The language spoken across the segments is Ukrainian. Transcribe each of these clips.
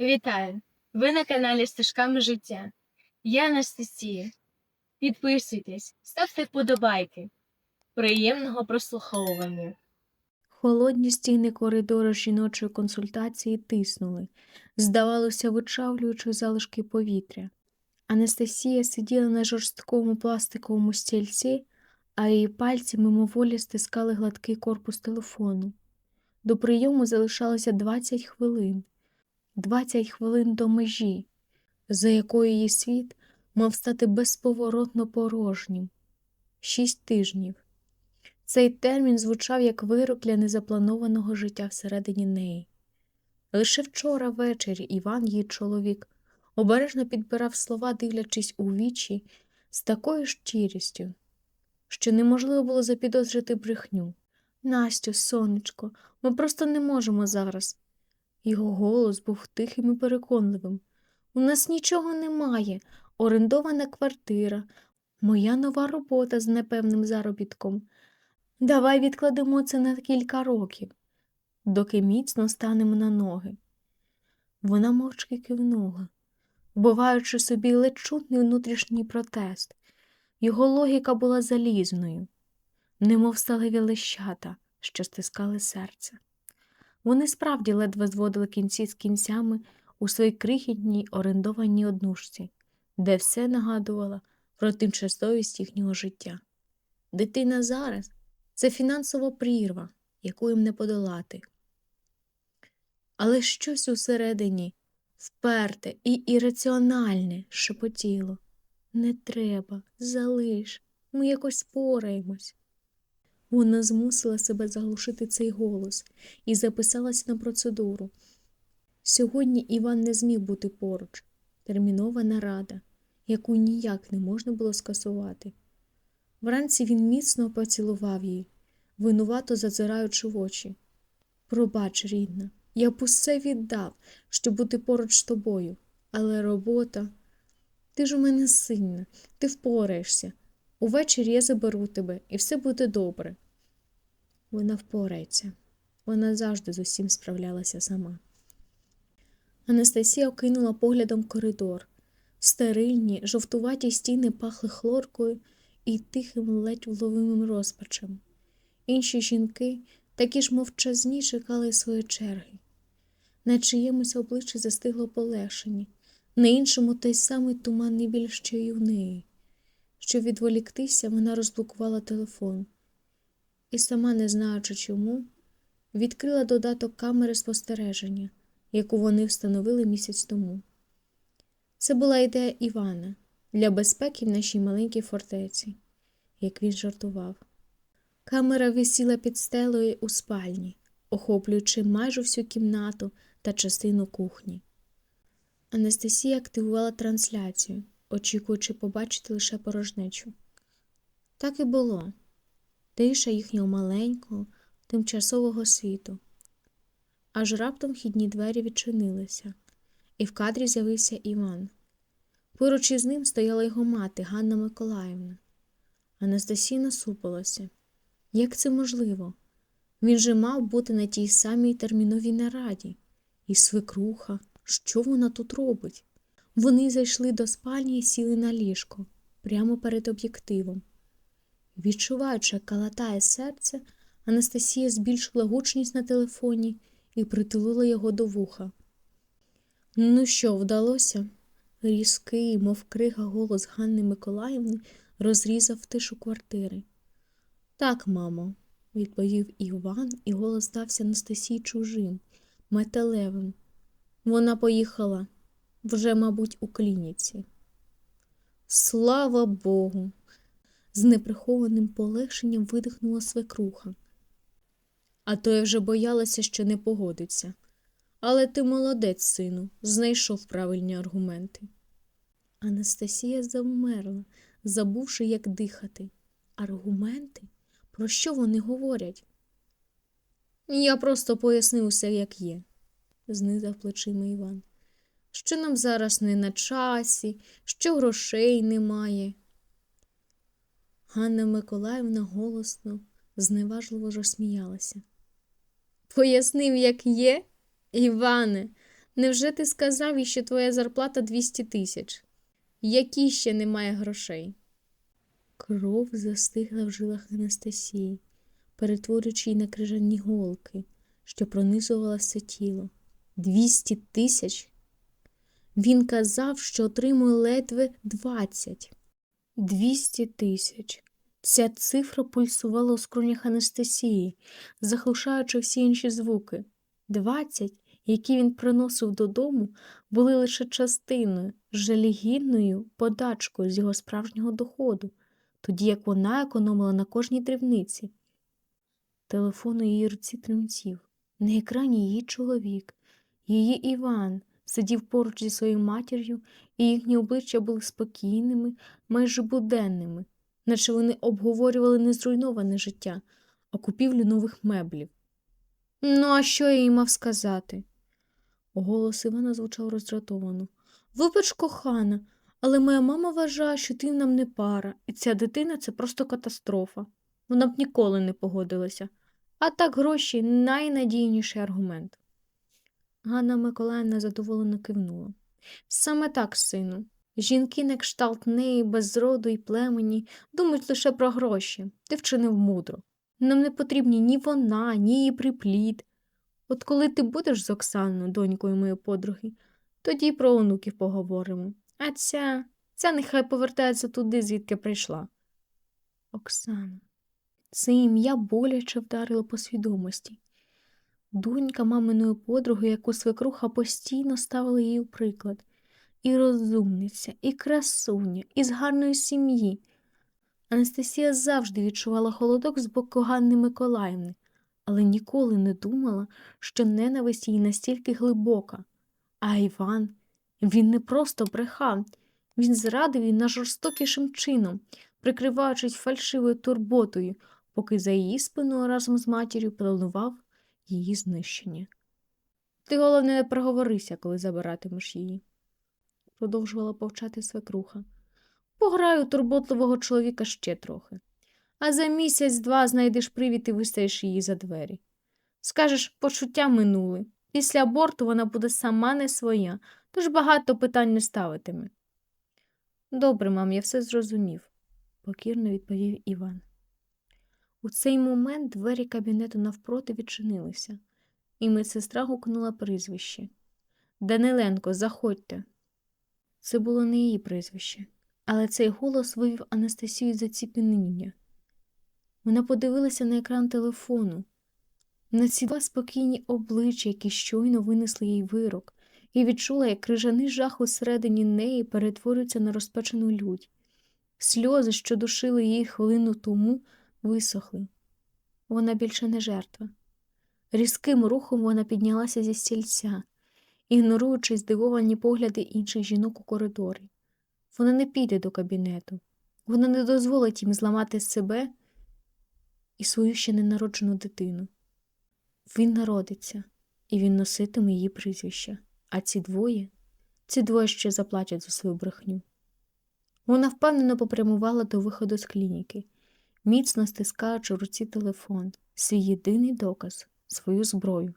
Вітаю! Ви на каналі Стежками життя. Я Анастасія. Підписуйтесь, ставте вподобайки. Приємного прослуховування. Холодні стіни коридору жіночої консультації тиснули, здавалося, вичавлюючи залишки повітря. Анастасія сиділа на жорсткому пластиковому стільці, а її пальці мимоволі стискали гладкий корпус телефону. До прийому залишалося 20 хвилин, 20 хвилин до межі, за якою її світ мав стати безповоротно порожнім. Шість тижнів. Цей термін звучав як вирок для незапланованого життя всередині неї. Лише вчора ввечері Іван, її чоловік, обережно підбирав слова, дивлячись у вічі з такою щирістю, що неможливо було запідозрити брехню. Настю, сонечко, ми просто не можемо зараз. Його голос був тихим і переконливим. У нас нічого немає, орендована квартира, моя нова робота з непевним заробітком. Давай відкладемо це на кілька років, доки міцно станемо на ноги. Вона мовчки кивнула, вбиваючи собі ледь чутний внутрішній протест. Його логіка була залізною, немов сталеві лещата, що стискали серце. Вони справді ледве зводили кінці з кінцями у своїй крихітній орендованій однушці, де все нагадувало про тимчасовість їхнього життя. Дитина зараз це фінансова прірва, яку їм не подолати. Але щось усередині вперте і ірраціональне шепотіло. Не треба, залиш, ми якось спораємось. Вона змусила себе заглушити цей голос і записалася на процедуру. Сьогодні Іван не зміг бути поруч, термінова нарада, яку ніяк не можна було скасувати. Вранці він міцно поцілував її, винувато зазираючи в очі. Пробач, рідна, я б усе віддав, щоб бути поруч з тобою, але робота. Ти ж у мене сильна, ти впораєшся. Увечері я заберу тебе, і все буде добре. Вона впорається. Вона завжди з усім справлялася сама. Анастасія окинула поглядом коридор. Стерильні, жовтуваті стіни пахли хлоркою і тихим, ледь вловимим розпачем. Інші жінки, такі ж мовчазні, чекали своєї черги. На чиємусь обличчі застигло полегшення, на іншому той самий туманний біль, що й у неї. Щоб відволіктися, вона розблокувала телефон і, сама не знаючи чому, відкрила додаток камери спостереження, яку вони встановили місяць тому. Це була ідея Івана для безпеки в нашій маленькій фортеці, як він жартував. Камера висіла під стелею у спальні, охоплюючи майже всю кімнату та частину кухні. Анастасія активувала трансляцію, очікуючи побачити лише порожнечу. Так і було тиша їхнього маленького, тимчасового світу. Аж раптом вхідні двері відчинилися, і в кадрі з'явився Іван. Поруч із ним стояла його мати Ганна Миколаївна. Анастасія насупилася. Як це можливо? Він же мав бути на тій самій терміновій нараді. І свекруха, що вона тут робить? Вони зайшли до спальні і сіли на ліжко, прямо перед об'єктивом. Відчуваючи, як калатає серце, Анастасія збільшила гучність на телефоні і притулила його до вуха. Ну що, вдалося? Різкий, мов крига голос Ганни Миколаївни розрізав тишу квартири. Так, мамо, відповів Іван, і голос стався Анастасії чужим, металевим. Вона поїхала вже, мабуть, у клініці. Слава Богу! З неприхованим полегшенням видихнула свекруха. А то я вже боялася, що не погодиться. Але ти молодець, сину, знайшов правильні аргументи. Анастасія завмерла, забувши, як дихати. Аргументи? Про що вони говорять? Я просто пояснив усе, як є, знизав плечима Іван. Що нам зараз не на часі, що грошей немає. Ганна Миколаївна голосно, зневажливо розсміялася. Пояснив, як є? Іване, Невже ти сказав їй, що твоя зарплата 200 тисяч? Які ще немає грошей? Кров застигла в жилах Анастасії, перетворюючи її на крижані голки, що пронизувала все тіло. Двісті тисяч? Він казав, що отримує ледве двадцять. Двісті тисяч. Ця цифра пульсувала у скронях Анастасії, заглушаючи всі інші звуки. Двадцять, які він приносив додому, були лише частиною, жалігідною подачкою з його справжнього доходу, тоді як вона економила на кожній дрібниці. Телефон у її руці тремтів. На екрані її чоловік, її Іван сидів поруч зі своєю матір'ю, і їхні обличчя були спокійними, майже буденними, наче вони обговорювали не зруйноване життя, а купівлю нових меблів. Ну, а що я їй мав сказати? Голос Івана звучав роздратовано. Вибач, кохана, але моя мама вважає, що ти нам не пара, і ця дитина це просто катастрофа. Вона б ніколи не погодилася. А так гроші найнадійніший аргумент. Ганна Миколаївна задоволено кивнула. Саме так, сину. Жінки на кшталт неї без роду і племені думають лише про гроші. Ти вчинив мудро. Нам не потрібні ні вона, ні її приплід. От коли ти будеш з Оксаною, донькою моєї подруги, тоді й про онуків поговоримо. А ця, ця нехай повертається туди, звідки прийшла. Оксана. Це ім'я боляче вдарило по свідомості. Донька маминої подруги, яку свекруха постійно ставила їй у приклад. І розумниця, і красуня, і з гарної сім'ї. Анастасія завжди відчувала холодок з боку Ганни Миколаївни, але ніколи не думала, що ненависть її настільки глибока. А Іван, він не просто брехав, він зрадив її найжорстокішим чином, прикриваючись фальшивою турботою, поки за її спиною разом з матір'ю планував її знищення. Ти, головне, не проговорися, коли забиратимеш її, продовжувала повчати свекруха. Пограю турботливого чоловіка ще трохи. А за місяць-два знайдеш привід і вистаєш її за двері. Скажеш, почуття минули. Після аборту вона буде сама не своя, тож багато питань не ставитиме. Добре, мам, я все зрозумів, покірно відповів Іван. У цей момент двері кабінету навпроти відчинилися, і медсестра гукнула прізвище. Даниленко, заходьте. Це було не її прізвище, але цей голос вивів Анастасію з заціпеніння. Вона подивилася на екран телефону, на ці два спокійні обличчя, які щойно винесли їй вирок, і відчула, як крижаний жах усередині неї перетворюється на розпечену лють. Сльози, що душили її хвилину тому, висохли. Вона більше не жертва. Різким рухом вона піднялася зі стільця, ігноруючи здивовані погляди інших жінок у коридорі. Вона не піде до кабінету, вона не дозволить їм зламати себе і свою ще ненароджену дитину. Він народиться, і він носитиме її прізвище, а ці двоє, ці двоє ще заплатять за свою брехню. Вона впевнено попрямувала до виходу з клініки міцно стискаючи в руці телефон, свій єдиний доказ, свою зброю.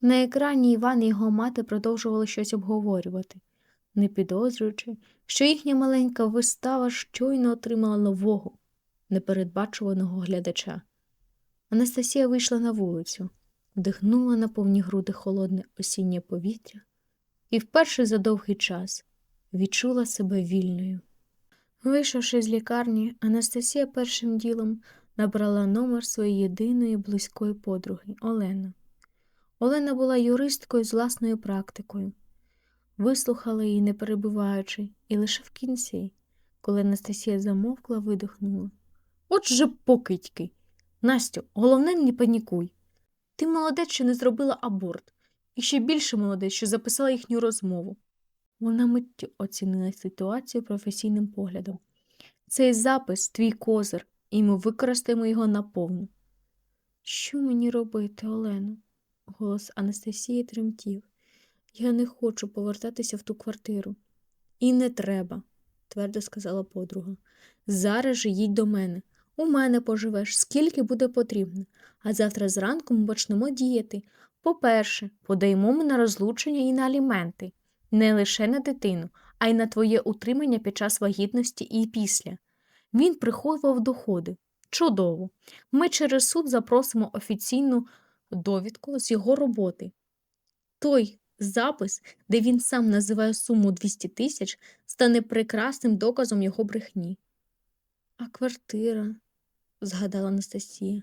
На екрані Іван і його мати продовжували щось обговорювати, не підозрюючи, що їхня маленька вистава щойно отримала нового, непередбачуваного глядача. Анастасія вийшла на вулицю, вдихнула на повні груди холодне осіннє повітря і вперше за довгий час відчула себе вільною. Вийшовши з лікарні, Анастасія першим ділом набрала номер своєї єдиної близької подруги Олена. Олена була юристкою з власною практикою, вислухала її, не перебиваючи, і лише в кінці, коли Анастасія замовкла, видихнула. От же покидьки! Настю, головне, не панікуй. Ти молодець, що не зробила аборт, і ще більше молодець, що записала їхню розмову. Вона миттю оцінила ситуацію професійним поглядом. Цей запис твій козир, і ми використаємо його наповну. Що мені робити, Олено? Голос Анастасії тремтів. Я не хочу повертатися в ту квартиру. І не треба, твердо сказала подруга. Зараз же їдь до мене. У мене поживеш, скільки буде потрібно, а завтра зранку ми почнемо діяти. По-перше, подаємо ми на розлучення і на аліменти, не лише на дитину, а й на твоє утримання під час вагітності і після. Він приховував доходи. Чудово. Ми через суд запросимо офіційну довідку з його роботи. Той запис, де він сам називає суму 200 тисяч, стане прекрасним доказом його брехні. А квартира, згадала Анастасія,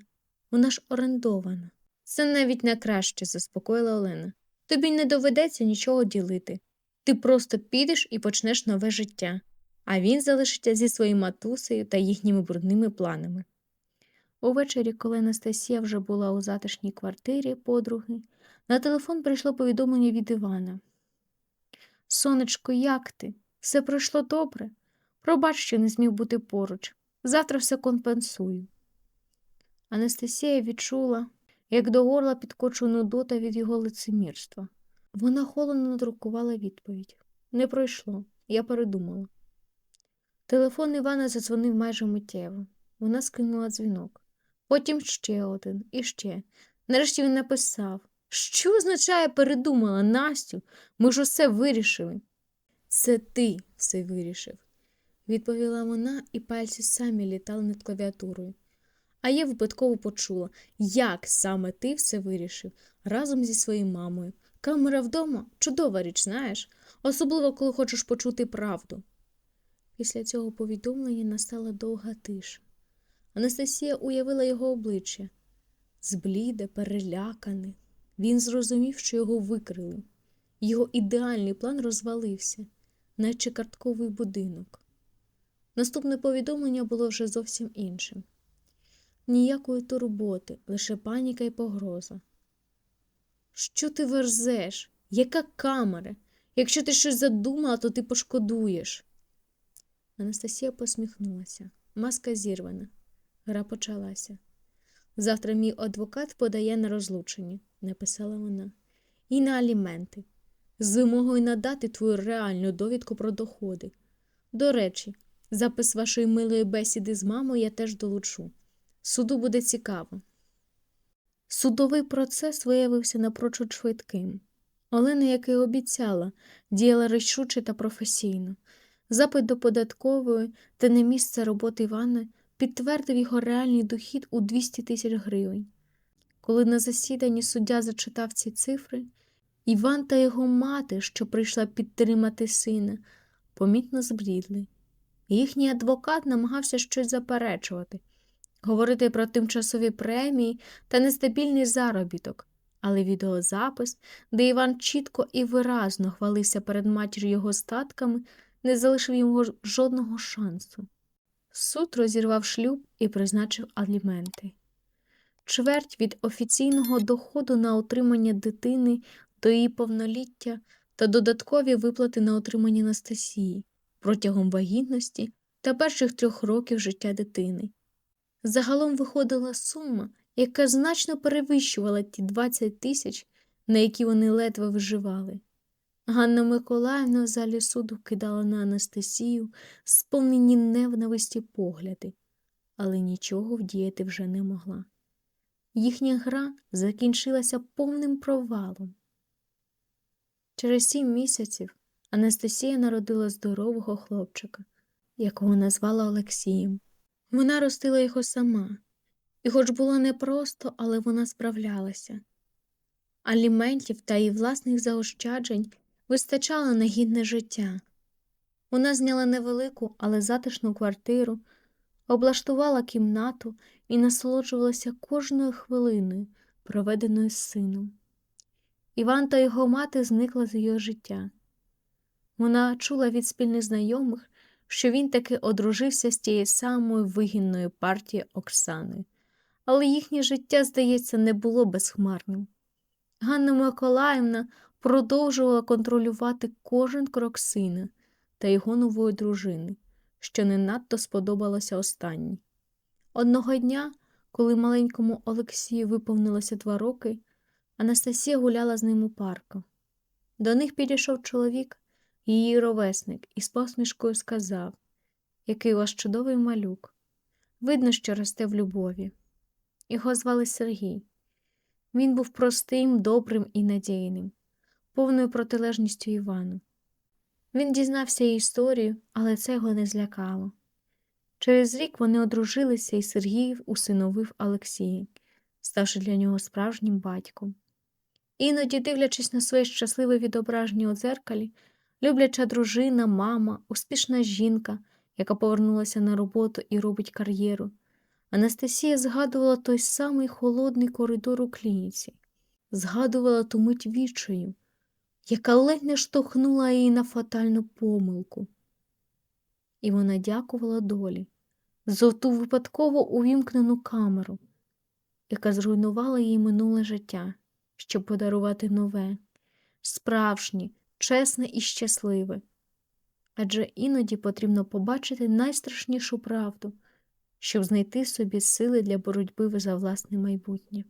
вона ж орендована. Це навіть не краще, заспокоїла Олена. Тобі не доведеться нічого ділити. Ти просто підеш і почнеш нове життя, а він залишиться зі своєю матусею та їхніми брудними планами. Увечері, коли Анастасія вже була у затишній квартирі подруги, на телефон прийшло повідомлення від Івана. Сонечко, як ти? Все пройшло добре? Пробач, що не зміг бути поруч. Завтра все компенсую. Анастасія відчула, як до горла підкочує нудота від його лицемірства. Вона холодно надрукувала відповідь. Не пройшло, я передумала. Телефон Івана задзвонив майже миттєво. Вона скинула дзвінок. Потім ще один і ще. Нарешті він написав Що означає передумала, Настю? Ми ж усе вирішили. Це ти все вирішив, відповіла вона, і пальці самі літали над клавіатурою. А я випадково почула, як саме ти все вирішив разом зі своєю мамою. Камера вдома чудова річ, знаєш, особливо коли хочеш почути правду. Після цього повідомлення настала довга тиша. Анастасія уявила його обличчя збліде, перелякане. Він зрозумів, що його викрили. Його ідеальний план розвалився, наче картковий будинок. Наступне повідомлення було вже зовсім іншим. Ніякої турботи, лише паніка і погроза. Що ти верзеш? Яка камера? Якщо ти щось задумала, то ти пошкодуєш. Анастасія посміхнулася. Маска зірвана. Гра почалася. Завтра мій адвокат подає на розлучення, написала вона, і на аліменти, з вимогою надати твою реальну довідку про доходи. До речі, запис вашої милої бесіди з мамою я теж долучу. Суду буде цікаво. Судовий процес виявився напрочуд швидким. Олена, як і обіцяла, діяла рішуче та професійно. Запит до податкової та на місце роботи Івана підтвердив його реальний дохід у 200 тисяч гривень. Коли на засіданні суддя зачитав ці цифри, Іван та його мати, що прийшла підтримати сина, помітно зблідли. Їхній адвокат намагався щось заперечувати, говорити про тимчасові премії та нестабільний заробіток, але відеозапис, де Іван чітко і виразно хвалився перед матір'ю його статками, не залишив йому жодного шансу. Суд розірвав шлюб і призначив аліменти. Чверть від офіційного доходу на отримання дитини до її повноліття та додаткові виплати на отримання Анастасії протягом вагітності та перших трьох років життя дитини. Загалом виходила сума, яка значно перевищувала ті 20 тисяч, на які вони ледве виживали. Ганна Миколаївна в залі суду кидала на Анастасію сповнені ненависті погляди, але нічого вдіяти вже не могла. Їхня гра закінчилася повним провалом. Через сім місяців Анастасія народила здорового хлопчика, якого назвала Олексієм. Вона ростила його сама, і, хоч було непросто, але вона справлялася. Аліментів та її власних заощаджень вистачало на гідне життя. Вона зняла невелику, але затишну квартиру, облаштувала кімнату і насолоджувалася кожною хвилиною, проведеною з сином. Іван та його мати зникла з її життя. Вона чула від спільних знайомих, що він таки одружився з тією самою вигідною партією Оксаною, але їхнє життя, здається, не було безхмарним. Ганна Миколаївна продовжувала контролювати кожен крок сина та його нової дружини, що не надто сподобалося останній. Одного дня, коли маленькому Олексію виповнилося два роки, Анастасія гуляла з ним у парку. До них підійшов чоловік, її ровесник, і з посмішкою сказав, який у вас чудовий малюк. Видно, що росте в любові. Його звали Сергій. Він був простим, добрим і надійним, повною протилежністю Івану. Він дізнався її історію, але це його не злякало. Через рік вони одружилися, і Сергій усиновив Олексія, ставши для нього справжнім батьком. Іноді, дивлячись на своє щасливе відображення у дзеркалі, любляча дружина, мама, успішна жінка, яка повернулася на роботу і робить кар'єру, Анастасія згадувала той самий холодний коридор у клініці, згадувала ту мить відчаю, яка ледь не штовхнула її на фатальну помилку. І вона дякувала долі за ту випадково увімкнену камеру, яка зруйнувала її минуле життя, щоб подарувати нове, справжнє, чесне і щасливе. Адже іноді потрібно побачити найстрашнішу правду, щоб знайти собі сили для боротьби за власне майбутнє.